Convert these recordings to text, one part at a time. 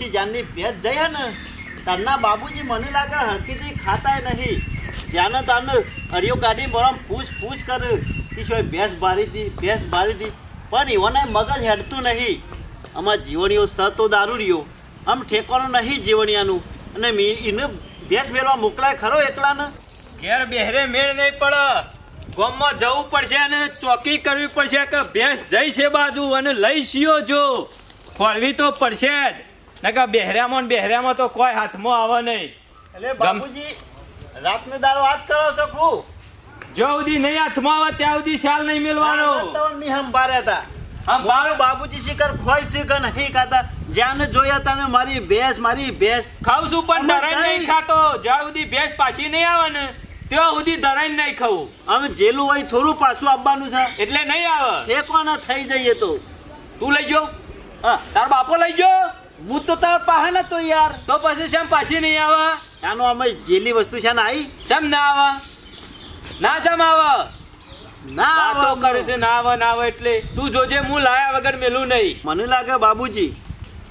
પછી જાનની ભેજ જયા ને તારના બાબુજી મને લાગે હરકીથી ખાતાય નહીં. જ્યાંને તારને અડિયો કાઢી બરામ પૂછ પૂછ કર. કે શું ભેંસ બારી હતી ભેંસ બારી હતી પણ એવોને મગજ હેડતું નહીં. આમાં જીવણીઓ સ તો દારૂ દારૂડિયો આમ ઠેકવાનું નહીં જીવણિયાનું. અને એને ભેંસ મેળવા મોકલાય ખરો એકલાને? ઘેર બેહરે મેળ નહીં પડે. ગોમમાં જવું પડશે અને ચોકી કરવી પડશે કે ભેંસ જઈ છે બાજુ અને લઈ શિયો જો. ખોળવી તો પડશે જ. નકર બેહરામાં ને બેહરામાં તો કોઈ હાથમાં આવે નહીં. એટલે બાપુજી રાતનો દારો આજ કરો છો ખુ? જો સુધી નહીં હાથમાં આવે ત્યાં સુધી શાલ નહીં મેળવાનો મી હમ બાર્યા હતા મારો બાબુજી શિખર ખોઈ શીખર નહીં ખાતા. જ્યાં જોયા તને મારી ભેંસ મારી ભેંસ. ખાવ છું પણ ધરાઈ નહીં ખાતો. જ્યાં સુધી ભેંસ પાછી નહીં આવે ને ત્યાં સુધી ધરાઈ નહીં ખાવું અમે જેલું હોય થોડું પાછું આવવાનું છે. એટલે નહીં આવે. ફેંકવાના થઈ જઈએ તો. તું લઈ જો હા. તાર બાપો લઈ જો હું તો તાર પાસે નતો યાર. તો પછી શેમ પાછી નહીં આવે? આનો અમે જેલી વસ્તુ છે ને આવી ચમ ના આવે? ના ચમ આવે? ના વાતો કરે છે ના આવે ના આવે એટલે તું જોજે હું લાયા વગર મેલું નહીં. મને લાગે બાબુજી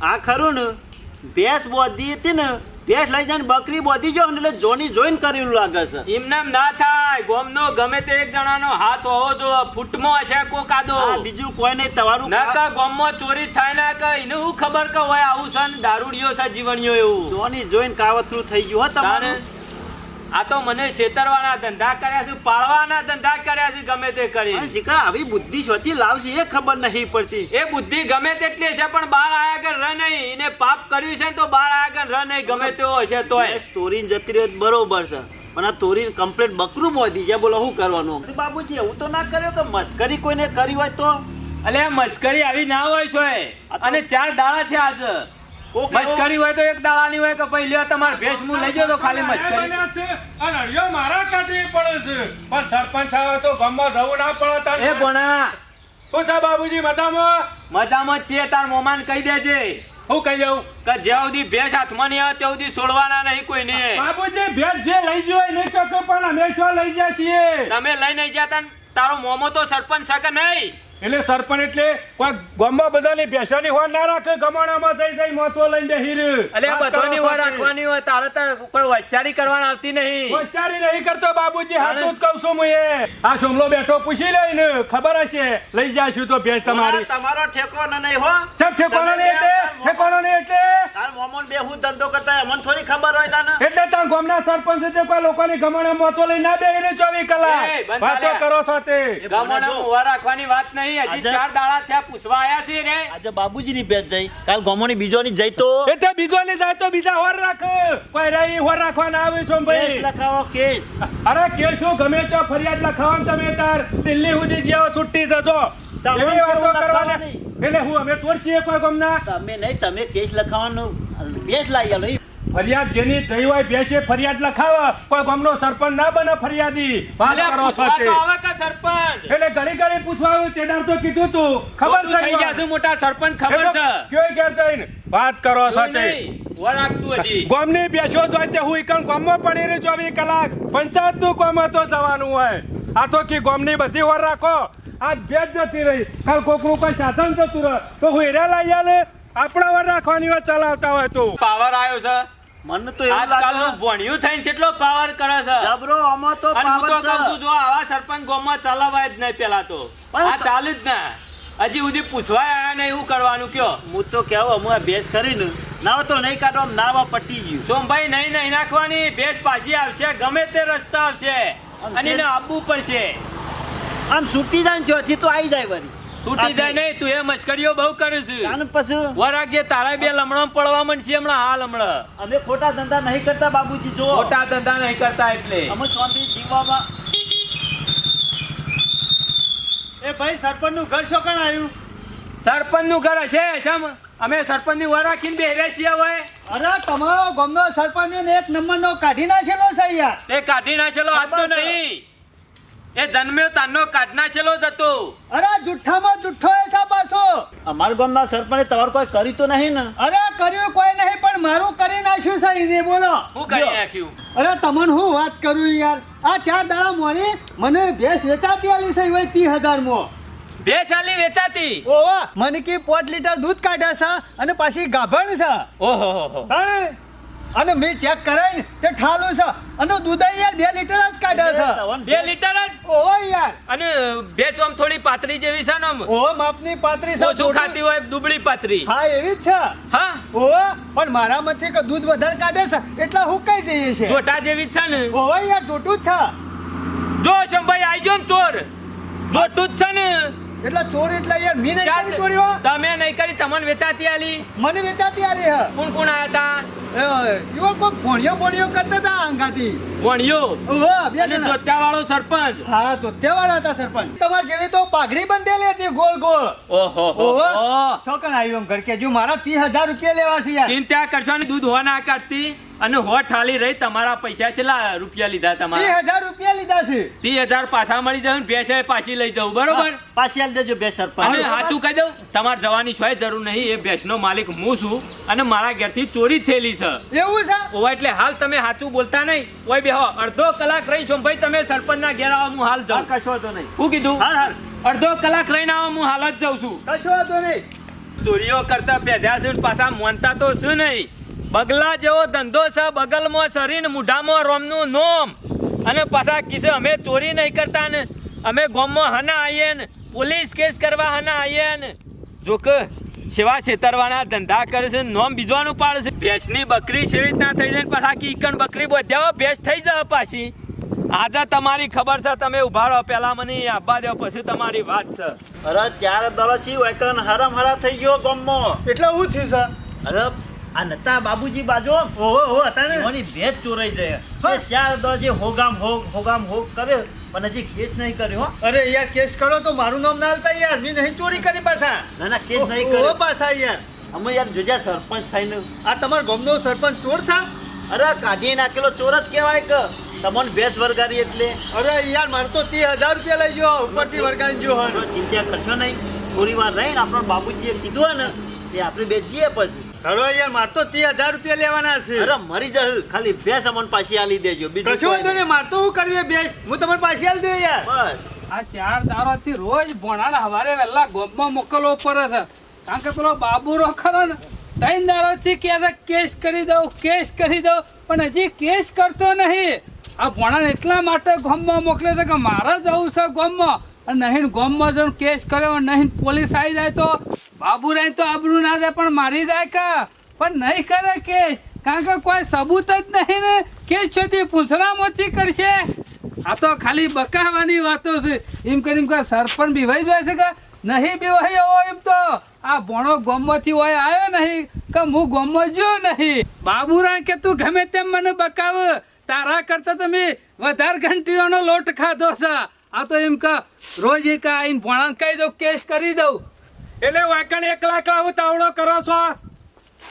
આ ખરું ને ભેંસ બોધી હતી ને ભેંસ લઈ જાય બકરી બોધી જો એટલે જોની જોઈન કરેલું લાગે છે. એમનેમ ના થાય ગોમનો ગમે તે એક જણાનો હાથ હોવો જો ફૂટમાં હશે કોકાદો બીજું કોઈ નહીં તમારું ના કા ગોમમાં ચોરી થાય ના કે એને હું ખબર કે હોય આવું છે ને દારૂડિયો છે જીવણીયો એવું. જોની જોઈન કાવતરું થઈ ગયું હો તમારું. આ તો મને શેતરવાના ધંધા કર્યા છે પાળવાના ધંધા કર્યા છે ગમે તે કરી. શીખરા આવી બુદ્ધિ શોથી લાવશે એ ખબર નહીં પડતી. એ બુદ્ધિ ગમે તેટલી છે પણ બહાર આયા કર ર નહીં. એને પાપ કર્યું છે તો બહાર આયા કર ર નહીં ગમે તેવો હશે તોય. સ્ટોરી જતી રહ્યો બરોબર છે. પણ આ તોરીને કમ્પ્લીટ બકરું મોધી ગયા બોલો શું કરવાનું બાબુજી એવું તો ના કર્યો કે મસ્કરી કોઈને કરી હોય તો? અલે મસ્કરી આવી ના હોય છો એ. અને ચાર દાડા થયા આજ. કોક મસ્કરી હોય તો એક દાડાની હોય કે ભાઈ લ્યો તમારે ભેસ હું લઈ જાઓ તો ખાલી મસ્કરી. છે. અને અડિયો મારા કાઢી પડે છે. પણ સરપંચ આવે તો ગામમાં જવું ના પડે એ તને ભણા. શું છે બાબુજી મજામાં મજામાં છે તાર મોમાન કહી દેજે. હું કહી દઉં કે જ્યાં સુધી ભેંસ હાથમાં નહીં આવે ત્યાં સુધી છોડવાના નહીં કોઈ નહીં બાબુજી ભેટ જે લઈ ગયો નહીં કહેતો પણ અમે શું લઈ જાય છીએ? તમે લઈ નહીં જતા તારો મોમો તો સરપંચ શકે કે નહીં? એટલે સરપંચ એટલે કોઈ ગામમાં બધાની ભેંસોની હોય ના રાખે ગમાણામાં થઈ જઈ મહત્વ લઈને બેહી રહ્યું. એટલે બધાની વાર રાખવાની હોય તારે તો કોઈ હોશિયારી કરવાની આવતી નહીં. હોશિયારી નહીં કરતો બાબુજી હાથું જ કહું છું હું એ. આ સોમલો બેઠો પૂછી લઈને ખબર હશે? લઈ જાશું તો ભેંસ તમારી. તમારો ઠેકોનો નહીં હો. ચમ ઠેકોણો નહીં એટલે? ઠેકોણો નહીં એટલે? તાર મોમન બે હું ધંધો કરતા મને થોડી ખબર હોય તાને. એટલે તાર ગામના સરપંચ છે તે કોઈ લોકોની ગમણે મહત્વ લઈને ના બેહીને ચોવીસ એ, કલાક વાતો કરો છો તે. મુવા રાખવાની વાત નહીં. હજી ચાર દાડા ત્યાં પૂછવા આયા છે રે આજે બાબુજીની ભેટ જઈ. કાલ ગોમોની બીજોની જઈ તો એ તે બીજો ની જાય તો બીજા હોર રાખ. કોઈ રહી હોર રાખવા ના આવે છો કેસ લખાવો કેસ. અરે કેસ શું? ગમે તો ફરિયાદ લખાવાનું તમે તાર. દિલ્હી સુધી જેવો છુટ્ટી જજો. તમે વાતો કરવાના. એટલે હું અમે તોડ છીએ કોઈ ગમના. તમે નહીં તમે કેસ લખાવાનો. કેસ લાવી આલો. ફરિયાદ જેની થઈ હોય બેસે ફરિયાદ લખાવે. કોઈ ગામનો સરપંચ ના બને ફરિયાદી. વાત કરો સાથે તો આવે કે સરપંચ? એટલે ઘણી ઘણી પૂછવા આવ્યું તે તો કીધું તું. ખબર ખબર થઈ ગયા છે મોટા સરપંચ ખબર છે? કયો ઘેર જઈને? વાત કરો સાથે ગામની બેસો જોઈ તે હું ઈકણ ગામમાં પડી રહી ચોવીસ કલાક. પંચાયતનું કામ તો જવાનું હોય. આ તો કે ગામની બધી વાર રાખો. આજ ભેજ જતી રહી. કાલ કોકનું કોઈ સાધન જતું રહે તો હું એરા લઈ આલે. આપણા વાર રાખવાની વાત ચલાવતા હોય તો. પાવર આવ્યો છે. મને તો એવું આજકાલનું ભણ્યું થઈને કેટલો પાવર કરે છે. જબરો આમાં તો અને હું તો છું. જો આવા સરપંચ ગોમાં ચલાવાય જ નહીં પેલા તો. આ ચાલુ જ ના હજી સુધી પૂછવા આયા ને એવું કરવાનું કયો. હું તો કેવું અમુ આ ભેસ કરીને નાવ તો નહીં કાઢવા નાવા પટી ગયું. સોમભાઈ નહીં નહીં નાખવાની. ભેસ પાછી આવશે ગમે તે રસ્તા આવશે. અને એને આપવું પડશે. આમ છૂટી જાય ત્યાંથી તો આવી જાય વળી. છૂટી જાય નહીં તું એ મશ્કરીઓ બહુ કરે છે. અને પછી? તારા બે લમણા પડવા મળશે હમણાં હાલ હમણાં અમે ખોટા ધંધા નહીં કરતા બાબુજી જો ખોટા ધંધા નહીં કરતા એટલે. અમે શાંતિ જીવવામાં એ ભાઈ સરપંચનું ઘર શું કણ આવ્યું? સરપંચનું ઘર હશે શમ? અમે સરપંચની વર રાખીને બેહ્યા છીએ હવે. અરે તમારો ગામનો સરપંચ ને એક નંબર નો કાઢી નાખેલો છે યાર. તે કાઢી નાખેલો આજ તો નહીં. એ જન્મ્યો તાનો કાઢના છેલો જ હતો. અરે જુઠ્ઠામાં જુઠ્ઠો એ સા પાછો અમારા ગામના સરપંચે તમારું કોઈ કર્યું તો નહીં ને? અરે કર્યું કોઈ નહીં પણ મારું કરી નાખ્યું છે એને બોલો. હું કરી નાખ્યું. અરે તમને હું વાત કરું યાર? આ ચાર દાડા મોરી મને ભેંસ વેચાતી આલી છે હોય ત્રીસ હજાર મો. ભેંસ આલી વેચાતી? ઓહો મને કે પોટ લીટર દૂધ કાઢ્યા છે અને પાછી ગાભણ છે. ઓહો હો હો. અને મેં ચેક કરાઈને તે ઠાલું છે. અને દૂધ યાર બે લીટર જ કાઢે છે. બે લીટર જ? ઓહો યાર. અને ભેંસ આમ થોડી પાતળી જેવી છે ને આમ? ઓહો માપની પાતરી છે ઓછું ખાતી હોય દુબળી પાતળી. હા એવી જ છે? હા? ઓહો પણ મારા મતે કે દૂધ વધારે કાઢે છે એટલા હુકાઈ જઈએ છે જોટા જેવી જ છે ને? ઓહો યાર જોટું જ છે. જો શંભાઈ આવી ગયો ને ચોર. જોટું જ છે ને? એટલે ચોર એટલે યાર મી નહીં કરી ચોરીઓ તમે નહીં કરી તમને વેચાતી આલી. મને વેચાતી આલી હે. કોણ કોણ આયા તા? ઈવો કોક ભોણિયો ભોણિયો કરતા હતા આંગાથી વણિયો ઓહો બે જણા. જોત્યા વાળો સરપંચ? હા તો તેવાળા હતા સરપંચ. તમાર જેવી તો પાઘડી બંધેલી હતી ગોળ ગોળ. ઓહો ઓહો. છોકન આવ્યું ઘર કે જો મારા ત્રીસ હજાર રૂપિયા લેવા છે યાર. ચિંતા કરશો ને દૂધ હોના ના કાઢતી. અને હોટ ઠાલી રહી તમારા પૈસા છેલ્લા રૂપિયા લીધા તમારા. હજાર રૂપિયા લીધા છે. ત્રીસ હજાર પાછા મળી જાય ભેંસે પાછી લઈ જવું બરોબર? પાછી આલી દેજો બે અને સાચું કહી દઉં તમારે જવાની શોય જરૂર નહીં એ ભેંસનો માલિક હું છું અને મારા ઘેરથી ચોરી થયેલી છે. એવું છે? ઓવા એટલે હાલ તમે સાચું બોલતા નહીં. ઓય બેહો અડધો કલાક રહી છો ભાઈ તમે સરપંચના ઘેર આવો હું હાલ જાઉં. કશો તો નહીં. હું કીધું? હાલ હાલ. અડધો કલાક રહીને આવો હું હાલ જ જાઉં છું. કશો તો નહીં. ચોરીઓ કરતા પેધ્યા છે પાછા મોનતા તો શું નહીં. બગલા જેવો ધંધો છે બગલમાં શરીર મૂઢામાં રોમનું નોમ. અને પાછા કિસે અમે ચોરી નહીં કરતા ને અમે ગોમમાં હના આવીએ ને પોલીસ કેસ કરવા હના આવીએ ને. જો કે સેવા છેતરવાના ધંધા કરે છે નોમ બીજવાનું પાડે છે. ભેંસની બકરી સેવી રીતના થઈ જાય પાછા પાછા કીકણ બકરી બધા ભેંસ થઈ જાય પાછી. આજે તમારી ખબર છે તમે ઊભા રહો પેલા મને આપવા દો પછી તમારી વાત છે. અરે ચાર હોય વેકન હરમ હરા થઈ ગયો ગમમાં. એટલે હું થયું છે? અરે આ નતા બાબુજી બાજુ ઓહો ઓહો હતા ને એની ભેજ ચોરાઈ જાય. એ ચાર દરસી હોગામ હોગ હોગામ હોગ કરે પણ હજી કેસ નહીં કર્યો હો. અરે યાર કેસ કરો તો મારું નામ ના આવતા યાર. મેં નહીં ચોરી કરી પાછા. ના ના કેસ નહીં કરો. કર્યો પાછા યાર. અમે યાર જોજા સરપંચ થઈને. આ તમારો ગામનો સરપંચ ચોર છે? અરે કાઢી નાખેલો ચોર જ કહેવાય કે તમને ભેસ વરગારી એટલે. અરે યાર મારે તો ત્રીસ હજાર રૂપિયા લઈ ગયો ઉપરથી વરગારી ગયો તો ચિંતા કરશો નહીં. થોડી વાર રહીને આપણો બાબુજીએ કીધું ને તે આપણે બેચીએ પછી. હવે યાર માર તો ત્રીસ હજાર રૂપિયા લેવાના છે. અરે મરી જશે. ખાલી બે અમને પાછી આલી દેજો. બીજું કશું વાંધો નહીં. માર તો શું કરીએ બેસ હું તમારી પાછી આલી દઉં યાર. બસ. આ ચાર દારોથી રોજ ભોણાને હવારે વહેલા ગોમમાં મોકલવો પડે છે. કારણ કે પેલો બાબુરો ખરો ને ત્રણ દારોથી છે કેસ કરી દઉં કેસ કરી દઉં. પણ હજી કેસ કરતો નહીં. આ ભોણાને એટલા માટે ગોમમાં મોકલે છે કે મારે જવું છે ગોમમાં અને નહીં ગોમમાં જો કેસ કર્યો નહીં પોલીસ આવી જાય તો બાબુ રહી તો આબરૂ ના જાય પણ મારી જાય કા? પણ નહીં કરે કે? કારણ કે કોઈ સબૂત જ નહીં ને કે છોથી પૂંછડામાંથી કરશે? આ તો ખાલી બકાવાની વાતો છે. એમ કરીને કોઈ સરપંચ બીવાઈ જાય છે કે? નહીં બીવાઈ એવો એમ તો. આ ભણો ગોમમાંથી હોય, આવ્યો નહીં કે હું ગોમમાં જો નહીં? બાબુરા કે તું ગમે તેમ મને બકાવ. તારા કરતા તમે વધારે ઘંટીઓનો લોટ ખાધો છે. આ તો એમ કે, રોજ એક આવીને ભણા કહી દઉં, કેસ કરી દઉં. એટલે વાયકણ એકલા એકલા હું તાવડો કરો છો?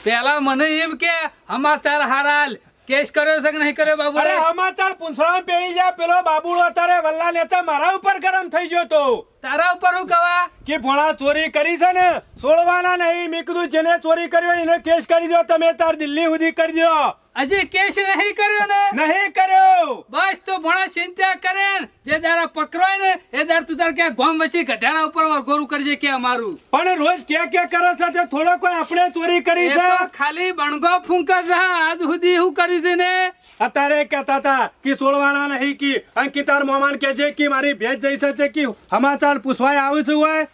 પેલા મને એમ કે સમાચાર હારાલ. કેસ કર્યો છે કે નહીં કર્યો બાબુ અરે સમાચાર પૂંછડા પેઈ જાય પેલો બાબુડો અત્યારે વલ્લા લેતા મારા ઉપર ગરમ થઈ ગયો તો. તારા ઉપર હું કવા? કે ભોળા ચોરી કરી છે ને? છોડવાના નહીં મેં કીધું જેને ચોરી કર્યો એને કેસ કરી દો તમે તાર દિલ્હી સુધી કરી દો હજી કેસ નહીં કર્યો ને? નહીં કર્યો! બસ તો ભણા ચિંતા કરે જે દારા પકડવાય ને એ દાર તું તાર ક્યાં ગોમ વચ્ચે ગધારા ઉપર વરઘોરું કરજે કે અમારું? પણ રોજ ક્યાં ક્યાં કરે છે તે થોડો કોઈ આપણે ચોરી કરી છે? ખાલી બણગો ફૂંકા છે આજ સુધી હું કરી છે ને? અત્યારે કહેતા હતા કે છોડવાના નહીં કે અંકિતાર મોમાન કે જે કે મારી ભેજ જઈ છે કે સમાચાર પૂછવાય આવું છું હોય?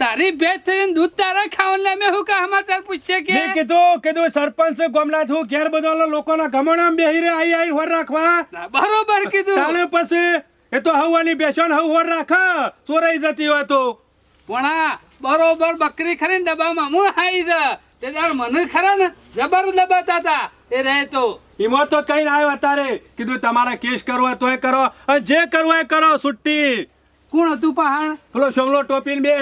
તારી ભેજ થઈને દૂધ તારા ખાવાનું લે મેં હું કા સમાચાર પૂછશે કે? કીધું કીધું સરપંચ ગોમના છું ઘેર બધા લોકોના ગમણામાં બેહી રે આઈ આઈ હોર રાખવા. બરોબર કીધું. તાણે પછી એ તો હવાની બેસણ ને હવ હોર રાખે ચોરાઈ જતી હોય તો. ભણા બરોબર બકરી ખરી ને ડબ્બામાં હું હાઈ જ? તે તાર મને ખરા ને? જબર દબાતા હતા એ રહે તો. એમાં તો કઈ આવ્યો અત્યારે કીધું તમારે કેસ કરવો તોય કરો અને જે કરવો એ કરો છુટ્ટી કોણ હતું પહાણ? પેલો સોમલો ટોપીન બે.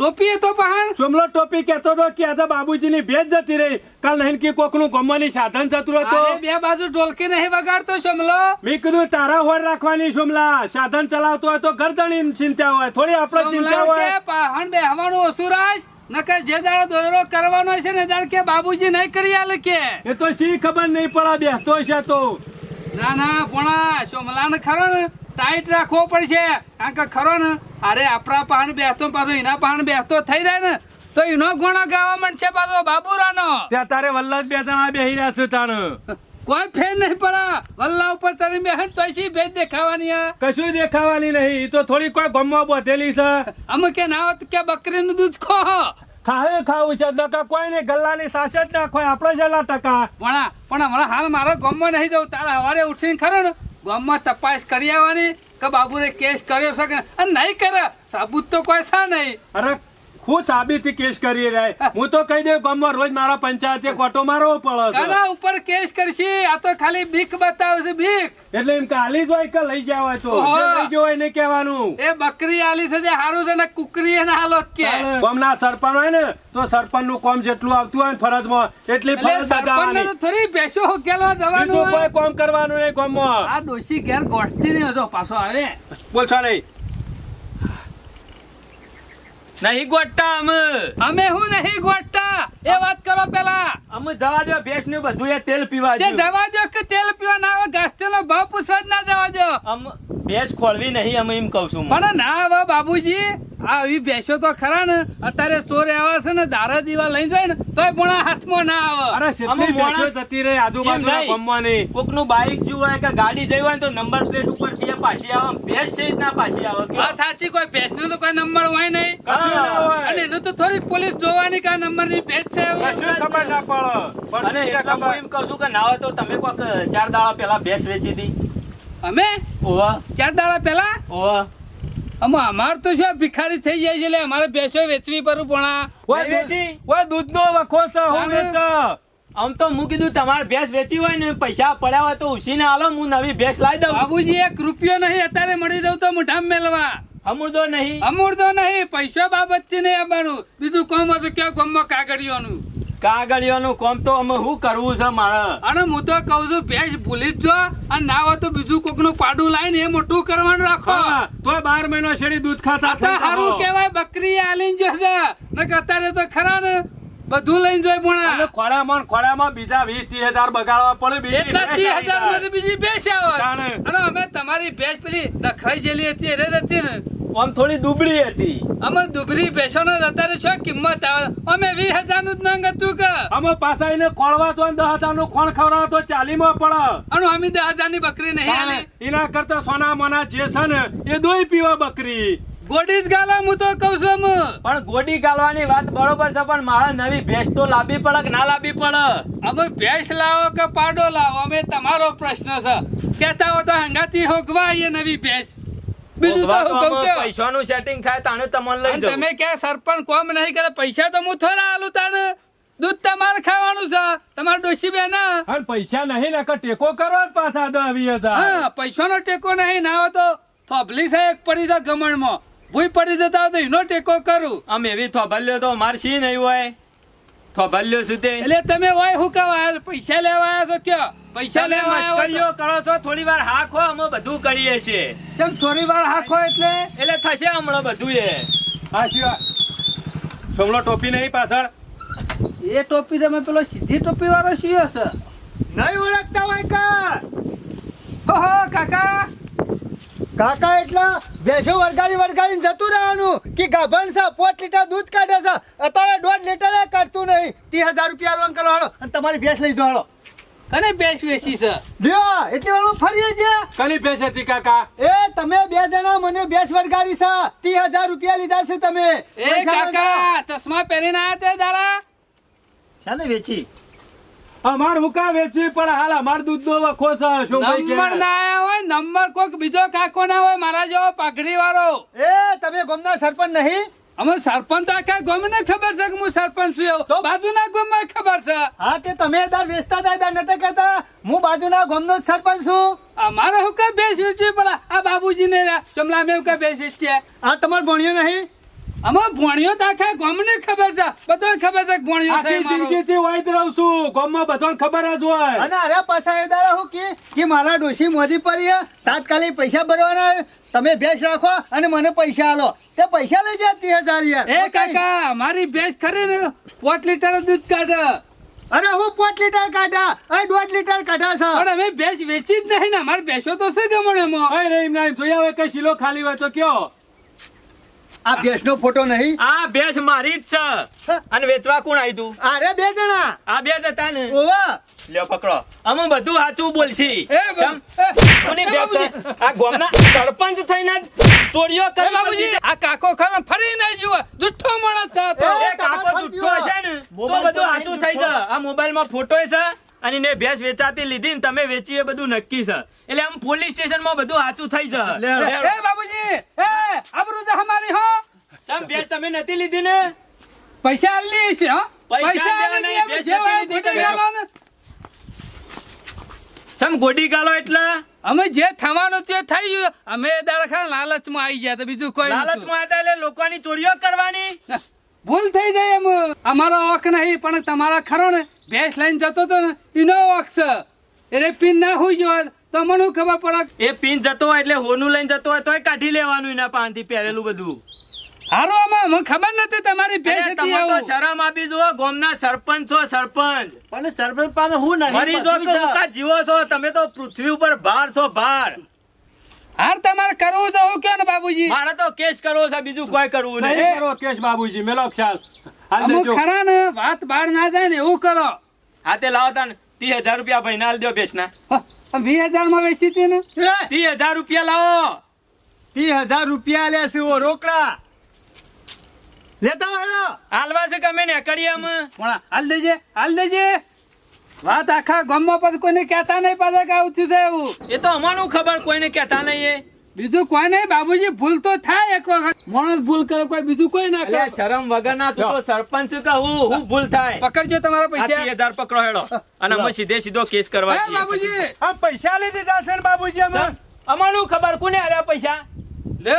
ટોપી તો પહાણ સોમલો ટોપી કેતો તો કે આજે બાબુજીની ભેજ જતી રહી. કાલ નહીં કે કોકનું ગમવાની સાધન જતું હતો બે બાજુ ઢોલકી નહીં વગાડતો સમલો મેં કીધું તારા હોર રાખવાની સોમલા સાધન ચલાવતો હોય તો ગરદણી ચિંતા હોય થોડી આપણે ચિંતા હોય. પહાણ બેહવાનું ઓછું રાજ? નકર જે દાડો દોરો કરવાનો છે ને દાડ કે બાબુજી નહીં કરી આલે કે. એ તો શી ખબર નહીં પડે બેસતો છે તો. ના ના ભણા સોમલા ને ખરો ને. ટાઈટ રાખવો પડશે. કારણ કે ખરો ને અરે આપણા પાન બેસતો પાછો એના પાન બેસતો થઈ જાય ને તો એનો ગુણો ગાવા મળશે પાછો બાબુરાનો. ત્યાં તારે વલ્લભ બે જણા બેહી રહ્યા છે તાણ. કોઈ ફેર નહીં પડે. વલ્લા ઉપર તરી બેહન તો શી ભેજ દેખાવાની? કશું દેખાવાની નહીં. તો થોડી કોઈ ગમવા બોધેલી છે. અમે કે ના હોત કે બકરીનું દૂધ ખો ખાવે ખાવું છે નકા કોઈ નહીં ગલ્લાની સાસ જ નાખો આપણે છેલ્લા ટકા. પણ પણ હમણાં હાલ મારો ગમમાં નહીં જવું. તારે સવારે ઉઠીને ખરો ને ગામમાં તપાસ કરી આવવાની કે બાબુરે કેસ કર્યો છે કે નહીં કરે. સાબુત તો કોઈ છે નહીં. અરે હું સાબિતી કેસ કરી રહ્યા હું તો કહી દઉં ગામમાં રોજ મારા પંચાયતે કોટો મારવો પડે કાના ઉપર કેસ કરશી? આ તો ખાલી બીક બતાવશે બીક. એટલે એમ કાલી જ હોય કે લઈ જાવ તો? લઈ ગયો એને કહેવાનું. એ બકરી આલી છે જે હારું છે ને કુકરી એને હાલોત કે. ગામના સરપંચ હોય ને તો સરપંચનું કામ જેટલું આવતું હોય ને ફરજમાં એટલી ફરજ બજાવવાની. થોડી બેસો હોકેલવા દવાનું કોઈ કામ કરવાનું નહીં ગામમાં. આ દોષી ઘેર ગોઠતી નહીં હતો પાછો આવે. બોલશો નહીં નહીં ગોટતા અમે. અમે હું નહીં ગોઠતા? એ વાત કરો પેલા. અમે જવા દો ભેંસનું બધું એ તેલ પીવા દ્યો. જવા દો કે તેલ પીવા? ના આવે ઘાસતેલનો ભાવ પૂછવા જ ના જવા દો અમ ભેંસ ખોળવી નહીં અમે એમ કહું છું. પણ ના હવે બાબુજી આ આવી ભેંસો તો ખરા ને અત્યારે ચોર આવ્યા છે ને દારા દીવા લઈ જાય ને તોય પોણા હાથમાં ના આવે. અરે અમે કેટલી જતી રહે આજુબાજુ એમ કોકનું બાઈક જોવું કે ગાડી જઈ હોય તો નંબર પ્લેટ ઉપરથી પાછી આવે ભેંસ છે ના પાછી આવે વાત સાચી કોઈ ભેંસનો તો કોઈ નંબર હોય નહીં. ના. અને એનું તો થોડીક પોલીસ જોવાની કે નંબરની ભેંસ છે એવું. ખબર ના પડે. અને? એમ કહું છું કે ના હોય તો તમે કોઈક ચાર દાડા પેલા ભેંસ વેચી હતી અમે? ઓવા. ચાર દાડા પહેલા? ઓવા. આમાં અમાર તો શું ભિખારી થઈ જાય છે એટલે અમારે ભેંસો વેચવી પડું પણ. ઓય વેચી? ઓય દૂધનો વખો છે હું આમ તો હું કીધું તમારે ભેંસ વેચી હોય ને પૈસા પડ્યા હોય તો ઉછીને આલો હું નવી ભેંસ લાવી દઉં. બાબુજી એક રૂપિયો નહીં અત્યારે મળી દઉં તો મુઠામ મેલવા અમૃદો નહીં. અમૂર્તો નહીં પૈસા બાબતથી નહીં આવવાનું. બીજું કોમ હતું ક્યાં કોમમાં કાગળિયોનું? કાગળિયાનું કામ તો અમે શું કરવું છે મારે? અને હું તો કહું છું ભેંસ ભૂલી જ જો અને ના હોય તો બીજું કોકનું પાડું લાવીને એ મોટું કરવાનું રાખો. તો બાર મહિનો શેરી દૂધ ખાતા સારું કેવાય કહેવાય બકરી આલી જશે ને અત્યારે તો ખરા ને. બધું લઈને જોઈ પણ ખોળામાં ખોળામાં બીજા વીસ ત્રીસ હજાર બગાડવા પડે બીજી એટલા ત્રીસ હજારમાંથી બીજી ભેંસ આવે. અને અમે તમારી ભેંસ પેલી નખરાઈ જેલી હતી રે હતી ને. આમ થોડી દુબળી હતી. અમે દુબળી ભેંસો ને અત્યારે છો કિંમત આવે. અમે વીસ હજારનું જ નંગ હતું કે. અમે પાછા એને ખોળવા તો દસ હજારનું ખોણ ખવડાવ તો ચાલીમાં પડે. અને અમે દસ હજારની બકરી નહીં એના કરતા સોના મોના જે છે ને એ દોઈ પીવા બકરી. ગોડી જ ગાલા હું તો કઉ છું પણ ગોડી ગાલવાની વાત બરોબર છે પણ મારે નવી ભેંસ તો લાવવી પડે કે ના લાવવી પડે? અમે ભેંસ લાવો કે પાડો લાવો? અમે તમારો પ્રશ્ન છે. કેતા હો તો હંગાતી હોગવા એ નવી ભેંસ. બીજું તો હું અમે કે પૈસાનું સેટિંગ થાય તાણે તમને લઈ અને તમે કે સરપંચ કોમ નહીં કરે? પૈસા તો હું થોડા આલું તાને દૂધ તમારે ખાવાનું છે. તમારે ડોસી બેન અને પૈસા નહીં ને ટેકો કરો પાછા હજાર. હા પૈસાનો ટેકો નહીં ના હોય તો થોભલી સાહેબ પડી છે ગમણમાં. ભૂઈ પડી જતા તો એનો ટેકો કરું. અમે એવી થોભલ્યો તો માર સી નહીં હોય. થોભલ્યો સુધી. એટલે તમે હોય હું કહો? આ પૈસા લેવા આવ્યા છો કયો? પૈસા લેવા કરો છો થોડી વાર હાખો અમે બધું કરીએ છીએ. કેમ થોડી વાર હાખો એટલે? એટલે થશે હમણાં બધું એ. હા શિવા છોમલો ટોપી નહીં પાછળ? એ ટોપી તમે પેલો સીધી ટોપી વાળો શિયો છે. નહીં ઓળખતા હોય કા? ઓહો કાકા! કાકા એટલા ભેંસો વળગાડી વળગાડીને જતું રહેવાનું. કે ગાભણ છે પોત લીટર દૂધ કાઢે છે. અત્યારે દોઢ લીટર કાઢતું નહીં. ત્રીસ હજાર રૂપિયા લોન કરો હાલો. અને તમારી ભેંસ લઈ હાલો. કને ભેંસ વેચી છે? લ્યો એટલી વારમાં ફરી ગયા. કની ભેંસ હતી કાકા? એ તમે બે જણા મને ભેંસ વળગાડી છે. ત્રીસ હજાર રૂપિયા લીધા છે તમે. એ કાકા ચશ્મા પહેરીને આવ્યા તે દારા શાને વેચી? અમાર હુકા વેચવી પણ હાલ અમાર દૂધ નો વખો છે નંબર ના આયા હોય નંબર કોક બીજો કાકો ના હોય મારા જેવો પાઘડી વાળો એ તમે ગોમના સરપંચ નહીં? અમે સરપંચ તો આખા ગામને ખબર છે કે હું સરપંચ છું એવું. તો? બાજુના ગામમાં ખબર છે. હા તે તમે દર વેચતા હતા દર નતા કહેતા હું બાજુના ગામનો જ સરપંચ છું. અમારે હુકા બેસ વેચવી પેલા આ બાબુજી ને ચમલા મેં હુકા બેસ વેચીએ આ તમારું ભણ્યો નહીં? અમે ભોણિયો તો આખા ગામને ખબર છે. બધો ખબર છે ભોણિયો ભણ્યો છે મારો. થી રહું છું. ગોમમાં બધાને ખબર જ હોય. અને અરે પાછા એ દાડા હું કે કે મારા ડોશી મોદી પડી તાત્કાલિક પૈસા ભરવાના તમે ભેસ રાખો અને મને પૈસા આલો. તે પૈસા લઈ જાય ત્રીસ હજાર યાર. એ કાકા મારી ભેસ ખરી ને પાંચ લીટર દૂધ કાઢે. અરે હું પાંચ લીટર કાઢા. અહીં દોઢ લીટર કાઢા છે. પણ અમે ભેંસ વેચી જ નહીં ને. અમારે ભેંસો તો છે ગમણ એમાં? અરે રહી ના જોયા હવે કઈ શીલો ખાલી હોય તો કયો? આ ભેંસનો ફોટો નહીં? આ ભેંસ મારી જ છે. અને વેચવા કોણ આવ્યું તું? અરે બે જણા. આ બે જ હતા ને? ઓવા. લ્યો પકડો. અમે બધું સાચું બોલશી. કોની ભેંસ આ ગામના સરપંચ થઈને જ ચોરીઓ કરી બાબુજી. આ કાકો ખરો ફરી ના જુઓ જુઠ્ઠો માણસ છે તો. એ, કાકો જુઠ્ઠો છે ને. તો બધું સાચું થઈ છે આ આ મોબાઈલમાં ફોટો છે. અને ને ભેંસ વેચાતી લીધી ને તમે વેચી એ બધું નક્કી છે. એટલે આમ પોલીસ સ્ટેશનમાં બધું સાચું થઈ. એ બાબુજી એ આબરૂ તો અમારી હો. સમ ભેંસ તમે નથી લીધી ને? પૈસા આલી છે હો. પૈસા આલી નહીં, ભેંસ નથી ગોટી લીધી સમ ગોડી ગાલો એટલે? અમે જે થવાનું તે થઈ ગયું. અમે દારખા લાલચમાં આવી ગયા તો બીજું કોઈ. લાલચમાં હતા એટલે લોકોની ચોરીઓ કરવાની? ભૂલ થઈ જાય એમ. અમારો હક નહીં પણ તમારા ખરો ને. ભેંસ લઈને જતો હતો ને એનો છે. એટલે પીન ના હોઈ ગયો તો મને ખબર પડે? એ પિન જતો હોય એટલે હોનું લઈને જતો હોય તોય કાઢી લેવાનું એના પાનથી પહેરેલું બધું. હારો આમાં મને ખબર નથી તમારી ભેંસ હતી તમે તો શરમ આપી જુઓ ગોમના સરપંચ છો સરપંચ. પણ સરપંચ પાસે હું નહીં મરી જો કે જીવો છો તમે તો પૃથ્વી ઉપર ભાર છો ભાર. હાર તમારે કરવું તો હું કે ને બાબુજી? મારે તો કેસ કરવો છે બીજું કોઈ કરવું નહીં કરો કેસ બાબુજી મેલો ખ્યાલ. અમુક ખરા ને વાત બહાર ના જાય ને એવું કરો. હા તે લાવો તાન ત્રીસ હજાર રૂપિયા ભાઈ ના દો બેસના વીસ હજારમાં વેચી હતી ને? ત્રીસ હજાર રૂપિયા લાવો. ત્રીસ હજાર રૂપિયા લે છે ઓ રોકડા. લેતા વાળો. હાલવા છે કમે ને કરીએ અમે? હાલ દેજે હાલ દેજે. વાત આખા ગામમાં પણ કોઈને કહેતા નહીં પાછા કે આવું થયું છે એવું. એ તો અમારું ખબર કોઈને કહેતા નહીં એ. બીજું કોઈ નહીં બાબુજી ભૂલ તો થાય એક વખત. માણસ ભૂલ કરે કોઈ બીજું કોઈ ના કરે. શરમ વગર ના તું તો સરપંચ કે હું ભૂલ થાય. પકડજો તમારા પૈસા. હજાર પકડો હેડો. અને અમે સીધે સીધો કેસ કરવા બાબુજી. આ પૈસા લઈ દીધા છે ને બાબુજી અમે? અમારું ખબર કોને આલ્યા પૈસા? લે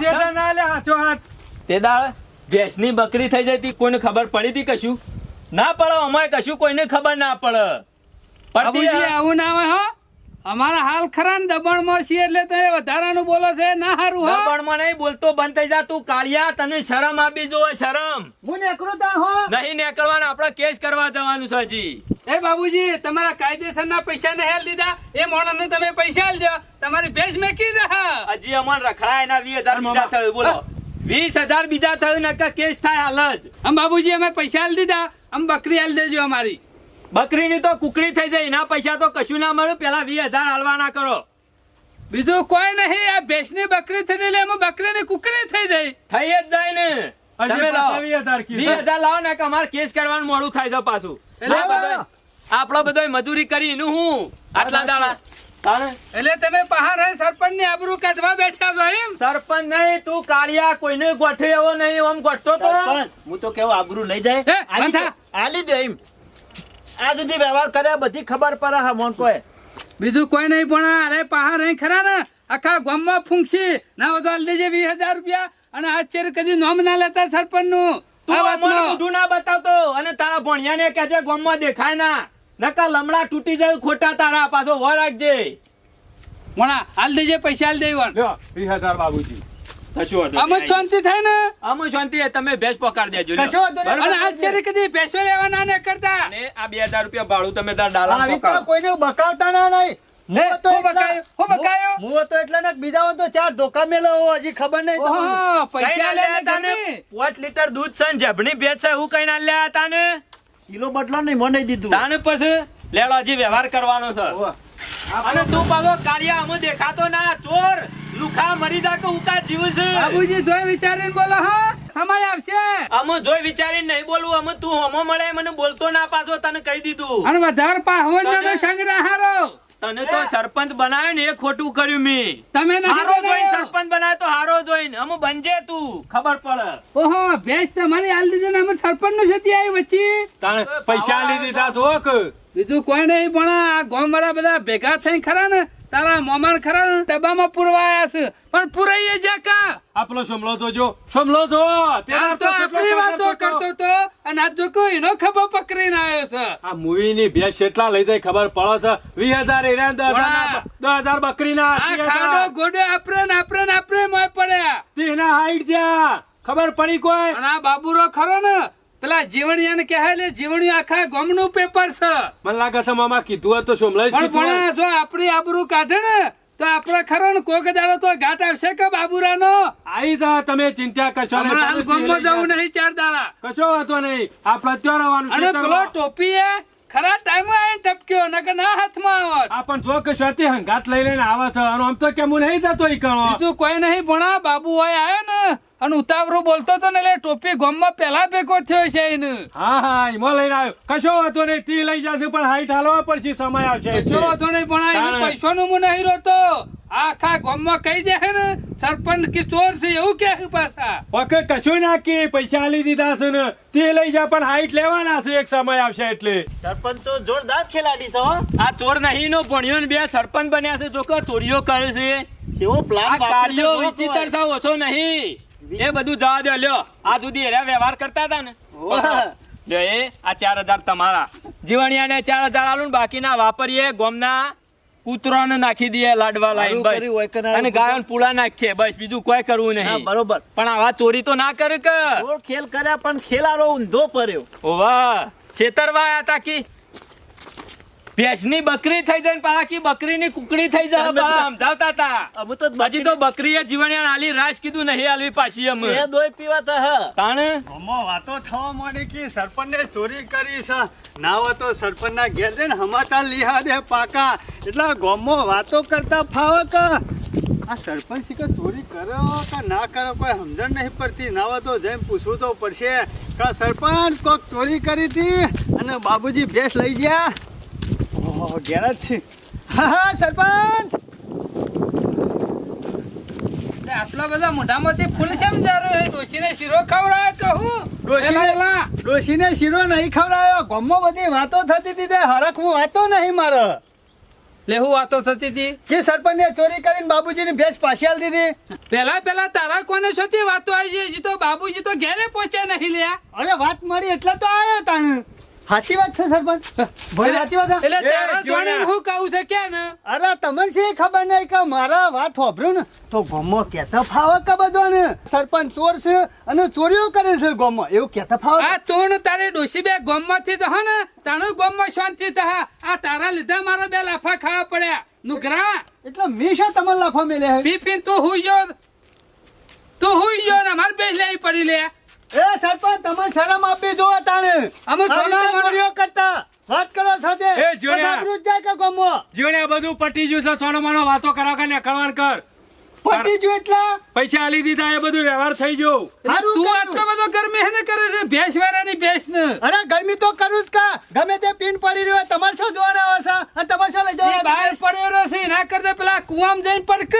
તે ના લે હાથો હાથ. તે દાળ ભેંસની બકરી થઈ જતી કોઈને ખબર પડી હતી કશું? ના પડે અમારે કશું કોઈને ખબર ના પડે. પડતી આવું ના હોય હો. અમારા હાલ ખરા ને દબાણમાં છીએ એટલે તમે વધારાનું બોલો છે ના હારું હો. દબાણમાં નહીં બોલતો બંધ થઈ જા તું કાળિયા તને શરમ આપી જો શરમ. હું નેકરું તા હો. નહીં નીકળવાના આપણે કેસ કરવા જવાનું છે હજી. એ બાબુજી તમારા કાયદેસરના પૈસા ને હેલ દીધા. એ મોણસને તમે પૈસા આલજો. તમારી ભેજ મેકી દે હજી અમાર રખડા એના વીસ હજાર બીજા થયું બોલો. વીસ હજાર બીજા થયું નકા કેસ થાય હાલ જ આમ બાબુજી અમે પૈસા આલ દીધા. આમ બકરી આલ દેજો અમારી. બકરીની તો કુકડી થઈ જાય એના પૈસા તો કશું ના મળ્યું પેલા વીસ હજાર હાલવાના કરો. બીજું કોઈ નહીં આ ભેંસની બકરી થઈ એટલે એમાં બકરીની કુકરી થઈ જાય. થઈ જ જાય ને. તમે લાવો. વીસ હજાર લાવો ને કે અમારે કેસ કરવાનું મોડું થાય છે પાછું. આપડે બધોય- બધો મજૂરી કરી એનું હું? આટલા દાડા. એટલે તમે પહાડ સરપંચની આબરૂ કાઢવા બેઠા છો એમ? સરપંચ નહીં તું કાળિયા કોઈને ગોઠે એવો નહીં આમ ગોઠતો તો. હું તો કેવું આબરૂ નહીં જાય? આલી દે, બંધા. આલી દે એમ. આ સુધી વ્યવહાર કર્યા બધી ખબર પડે હા મોન કોઈ બીજું કોઈ નહીં પણ અરે પહાર રહી ખરા ને? આખા ગામમાં ફૂંકશી. ના તો દેજે વીસ હજાર રૂપિયા. અને આ ચેર કદી નોમ ના લેતા સરપંચનું આ ના બતાવતો. અને તારા ભણિયાને કહેજે ગામમાં દેખાય ના. નકા લમડા તૂટી જાય ખોટા તારા પાછો વર રાખજે. વણા હાલ દેજે પૈસા હાલ દેવા લ્યો વીસ હજાર બાબુજી. કશું વાંધો આમ શાંતિ થાય ને? આમ શાંતિ છે, તમે ભેંસ પકડ દેજો કશો વાંધો અને આ કદી પૈસો લેવા ને કરતા? અને આ બે રૂપિયા ભાડું તમે તાર ડાલા આવી કોઈને બકાવતા ના નહીં. હું તો એટલા- બકાયો? હું બકાયો? હું હું તો એટલા ને બીજા તો ચાર ધોકા મેલો હજી ખબર નહીં પૈસા ના લે લ્યા તાને? ને પાંચ લીટર દૂધ છે ને જબણી ભેંસ છે હું કઈ ના લ્યા તાને કિલો બદલો નહીં મને દીધું. તાને પછી લેડો હજી વ્યવહાર કરવાનો છે. અને તું પાછો કાળિયા અમે દેખાતો ના ચોર લુખા મરી જા કે ઉકા જીવ છે. બાબુજી જોઈ વિચારીને બોલો હા. સમય આવશે. અમુ જોઈ વિચારીને નહીં બોલવું અમે તું હમો મળે મને બોલતો ના પાછો તને કહી દીધું. અને વધારે પાહવન નો સંગ્રહ હારો. તને તો સરપંચ બનાવ્યો ને એ ખોટું કર્યું મી. તમે નથી હારો જોઈને સરપંચ બનાવ્યો તો હારો જોઈને. અમુ બનજે તું. ખબર પડે. ઓહો ભેંસ તમારી હાલ દીધી ને અમે સરપંચનું છતી આવી વચ્ચે. પૈસા લીધી દીધા તો. બીજું કોઈ નહીં પણ આ ગામ વાળા બધા ભેગા થઈ ખરા ને તારા મોમાન ખરા ડબ્બામાં પુરવાયા છે. પણ પુરાઈએ જા કા આપલો સમલો જોજો. સમલો જો. તેના તો આપણી વાતો કરતો તો અને આ જો કોઈ એનો ખબર પકડીને આવ્યો છે. આ મૂવી ની ભેંસ કેટલા લઈ જાય ખબર પડે છે. વીસ હજાર એરા દસ વણા. હજાર દસ બકરી ના આ ખાડો ગોડો આપરે ને આપરે ને આપરે મોય પડ્યા. તેના હાઈટ જા ખબર પડી કોઈ? અને આ બાબુરો ખરો ને? પેલા જીવણિયાને કહે લે જીવણિયું આખા ગામનું પેપર છે. મને લાગે છે મામા કીધું તો સોમલાઈ પણ ભણા જો આપણી આબરૂ કાઢે ને તો આપણે ખરો ને કોક દાડો તો ઘાટ આવશે કે બાબુરાનો? આઈ જા તમે ચિંતા કરશો ને હાલ તમે જવું નહીં ચાર દાડા. કશો વાંધો નહીં. આપણે ત્યાં રહેવાનું અને પેલો ટોપી એ ખરા ટાઈમે આવીને ટપક્યો નકર ના હાથમાં આવત. આ પણ જો કે શોથી હંગાત લઈ લઈને આવે છે. અને આમ તો કેમ હું નહીં જતો ઈ કણો? તું કોઈ નહીં ભણા બાબુ હોય આયો ને અને ઉતાવળું બોલતો તો ને એટલે ટોપી ગોમમાં પેલા ભેગો થયો છે એને. હા હા એમાં લઈને આવ્યો. કશો વાંધો નહીં તી લઈ જશે પણ હાઈટ હાલવા પડશે સમય આવશે. કશો વાંધો નહીં પણ એને પૈસો નું હું નહીં રોતો. આખા ગોમમાં કહી દે ને સરપંચ કે ચોર છે એવું કે પાછા. ઓકે કશું નાખી પૈસા આલી દીધા છે ને તે લઈ જા પણ હાઈટ લેવાના છે એક સમય આવશે એટલે. સરપંચ તો જોરદાર ખેલાડી છે આ ચોર નહીં નો ભણ્યો ને બે સરપંચ બન્યા છે જો કે ચોરીઓ કરે છે. કેવો પ્લાન કાર્યો વિચિત્ર છે ઓછો નહીં. એ બધું જવા દો લ્યો. આ સુધી વ્યવહાર કરતા હતા ને. લ્યો એ આ ચાર હજાર તમારા. જીવણિયાને ચાર હજાર આલું ને બાકીના વાપરીએ ગોમના કૂતરોને નાખી દઈએ લાડવા લાઈન બસ. અને ગાયો પૂળા નાખીએ બસ. બીજું કોઈ કરવું નહીં. બરોબર. પણ આવા ચોરી તો ના કરે કે? ખેલ કર્યા પણ ખેલારો ઊંધો પડ્યો. ઓવા. છેતરવા આયા તા કી? ભેંસની બકરી થઈ જાય ને પાછી બકરીની કુકડી થઈ જાય. સમજાવતા હતા. અમે તો હજી તો બકરીએ જીવણિયા આલી રાસ કીધું નહીં આલવી પાછી અમે. એ દોય પીવાતા હ. તાણ? ગામમાં વાતો થવા માંડી કે સરપંચને ચોરી કરી છે. ના હોય તો સરપંચના ઘેર જઈને સમાચાર લીહા દે પાકા. એટલે ગોમો વાતો કરતા ફાવક આ સરપંચ કે ચોરી કરો કે ના કરો કોઈ સમજણ નહીં પડતી. ના હોય તો જેમ પૂછવું તો પડશે. કે સરપંચ કોક ચોરી કરી હતી અને બાબુજી ભેંસ લઈ ગયા? ઓહો ઘેર જ છે. હા હા સરપંચ! આટલા બધા મોઢામાંથી ફૂલ કેમ જા રહ્યો છે? ડોશીને શીરો ખવડાવ્યો કહું ડોશીને ડોશીને શીરો નહીં ખવડાયો. ગામમાં બધી વાતો થતી હતી તે હરખવું વાતો નહીં મારે. લેહું વાતો થતી હતી? કે સરપંચે ચોરી કરીને બાબુજીની ભેંસ પાછી આલી દીધી? પેલા પેલા તારા કોને છોથી વાતો આવી છે? તો બાબુજી તો ઘેરે પહોંચ્યા નહીં લ્યા. અરે વાત મળી એટલે તો આવ્યો તાણ. સાચી વાત છે સરપંચ? ભાઈ સાચી વાત એટલે તારા. જોડે હું કહું છે કે ને? અરે તમને શી ખબર નહીં કે મારા વાત હોભરું ને? તો ગોમો કેતા ફાવે કે બધો ને સરપંચ ચોર છે અને ચોરીઓ કરે છે ગોમો. એવું કેતા ફાવે આ તું તારે ડોશી બે ગોમમાંથી તો હે ને તાણું ગોમમાં શાંતિ થા. આ તારા લીધા મારા બે લાફા ખાવા પડ્યા. નુકરા એટલે મી શા તમને લાફા મેલે હે? પી પીને તું હુઈ ગયો તું હુઈ ગયો ને? અમારે બેસ લેવી પડી લે. એ સરપંચ તમે શરમ આપી દો તાણે. અમે આવી મંડળીઓ કરતા વાત કરો સાથે. એ જોયા. સાંભળ્યું જાય કે ગમો? જીવને બધું પટી જ્યું છે સોનો માનો વાતો કરા કે કળવાણ કર. પટી જ્યું એટલા? પૈસા આલી દીધા એ બધું વ્યવહાર થઈ ગયો. તું આટલો બધો ગરમી હેને કરે છે? ભેંસ વાળાની ભેંસ ને. અરે ગરમી તો કરું જ કા. ગમે તે પીન પડી રહ્યો તમાર તમારે શું જોવાના આવશે અને તમારે શું લઈ એ જવાના બહાર પડ્યો રહ્યો છે ના કરતા પેલા કુવામ જઈને પડક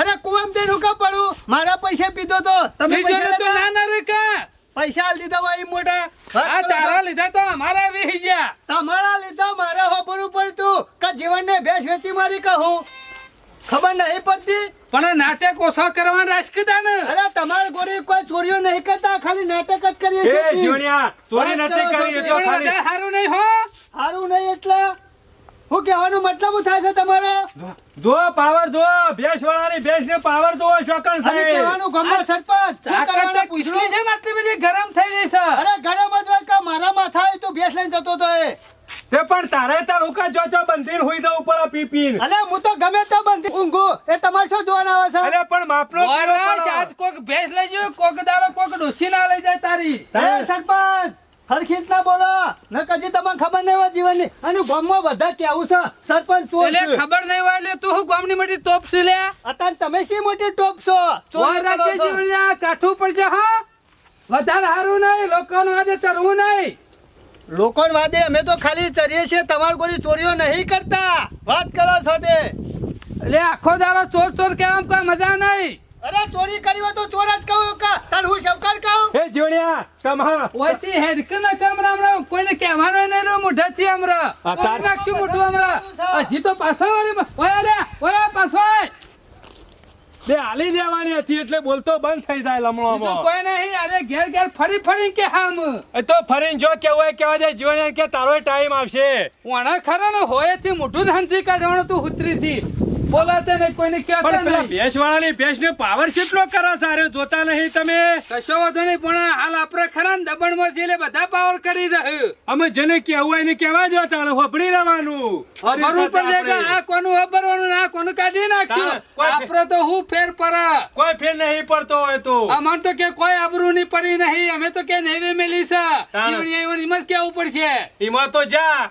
અરે કુવામ જઈને હું કાં પડું? મારા પૈસા પીધો તો તમે પૈસા પણ નાટક ઓછો કરવા રાજકીતા ને અરે તમારે ગોળી કોઈ ચોરીઓ નહીં કરતા ખાલી નાટક જ કરીએ એ છીએ જીવણિયા ચોરી વાત નથી કરો કરી એ છો, તો એવડું ખાલી વધારે સારું નહીં હો સારું નહીં એટલે હું કહેવાનો મતલબ શું થાય છે તમારો જો પાવર જો ભેંસ વાળાની ભેંસ ને પાવર જો શોકન અને સાહેબ કહેવાનું ગમના સરપંચ આ શું કરવાનું કરતા પૂછડું? કેટલી છે ને આટલી બધી ગરમ થઈ ગઈ છે અરે ગરમ જ હોય કે મારા માથા આવી તું ભેંસ લઈને જતો તો એ તે પણ તારે તાર ઉકા જો જો બંધીર હોઈ દઉં પડે પી પીને અલે હું તો ગમે તે બંધ ઊંઘું. એ તમારે શું જોવાના આવે છે? અરે પણ માપનો આજ કોક ભેંસ લઈ ગયો કોક દારો કોક ડોસી ના લઈ જાય તારી. એ સરપંચ હરખીત ના બોલો. ન કદી તમને ખબર નહીં હોય જીવનની. અને ગામમાં બધા કેવું છે? સરપંચ ચોર એટલે ખબર નહીં હોય એટલે તું હું ગામની મોટી ટોપ છે લે? અત્યારે તમે શી મોટી ટોપ છો? ચોર રાખજે. જીવણિયા, કાઠું પડશે હા. વધારે હારું નહીં લોકોનું આજે ચરવું નહીં. લોકોને વાદે અમે તો ખાલી ચરીએ છીએ તમારું કોઈ ચોરીઓ નહીં કરતા. વાત કરો છો તે. એટલે આખો દારો ચોર ચોર કેમ કોઈ મજા નહીં? અરે ચોરી કરી હોય તો ચોર જ કહું કા? તાર હું શંકર કહું? એ જીવણિયા તમા ઓયથી હેડક ન કામ રામ રામ? કોઈને કહેવાનો નહીં રો મોઢાથી હમણાં આ તાર- નાખ્યું મોઢું હમણાં હજી તો પાછો વાળી ઓય લે ઓય પાછો બે હાલી દેવાની હતી એટલે બોલતો બંધ થઈ જાય લમણો લમણોમાં કોઈ નહીં અરે ઘેર ઘેર ફરી ફરી કે હામ. એ તો ફરીને જો કેવું હોય કેવા જાય જીવન કે તારો ટાઈમ આવશે. ઓણા ખરો ને હોયથી મોઢું ધંધી કાઢવાનું તું ઉતરી થી બોલાતે નહીં કોઈને કહેતા નહીં ભેંસ વાળાની ભેંસ ને પાવર કેટલો કરે સારે જોતા નહીં તમે? કશો વાંધો નહીં પણ હાલ આપણે ખરા ને દબણમાં છીએ એટલે બધા પાવર કરી દે. અમે જેને કેવું એને કેવા જો તાણે હોપડી રહેવાનું. ખબર પડે કે આ કોનું વાપરવાનું આ કોનું કાઢી નાખ્યું? આપડે તો હું ફેર પર કોઈ ફેર નહીં પડતો હોય તો. અમાર તો કે કોઈ આબરૂ ની પડી નહીં અમે તો કે નેવે મેલી છે. એમ કેવું પડશે. એમાં તો જા